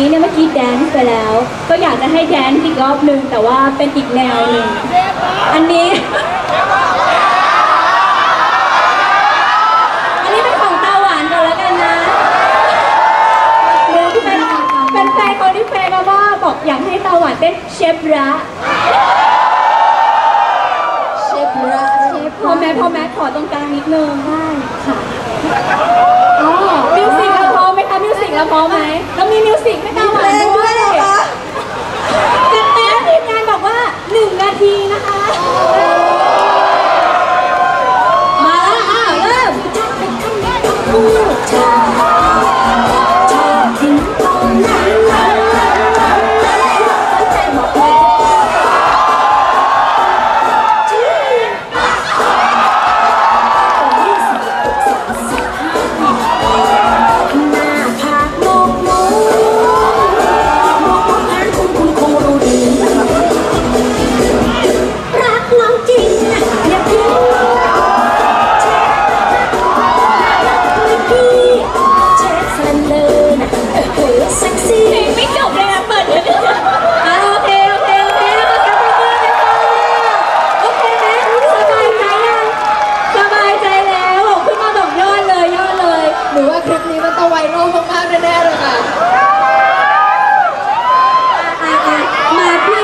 นี้เนี่ยเมื่อกี้แดนซ์ไปแล้ว ก็อยากจะให้แดนซ์อีกรอบหนึ่งแต่ว่าเป็นอีกแนวหนึ่งอันนี้ อันนี้เป็นของตาหวานก่อนแล้วกันนะเป็นเป็นแฟนคนที่แฟนมาว่าบอกอยากให้ตาหวานเต้นเชฟระเชฟระเชฟพอแม้พอแม้ขอตรงกลางนิดนึงได้ค่ะ ซี่เพลเลยนะเปิดเยอะๆโอเคโอเคโอเคแล้บไปเพื่อนกนต่อโอเคไหมสบายใจยัสบายใจแล้วขึ้นมาบอกยอดเลยยอดเลย หรือว่าคลิปนี้มันต้องไวรัลมากๆแน่ๆเลยค่ะ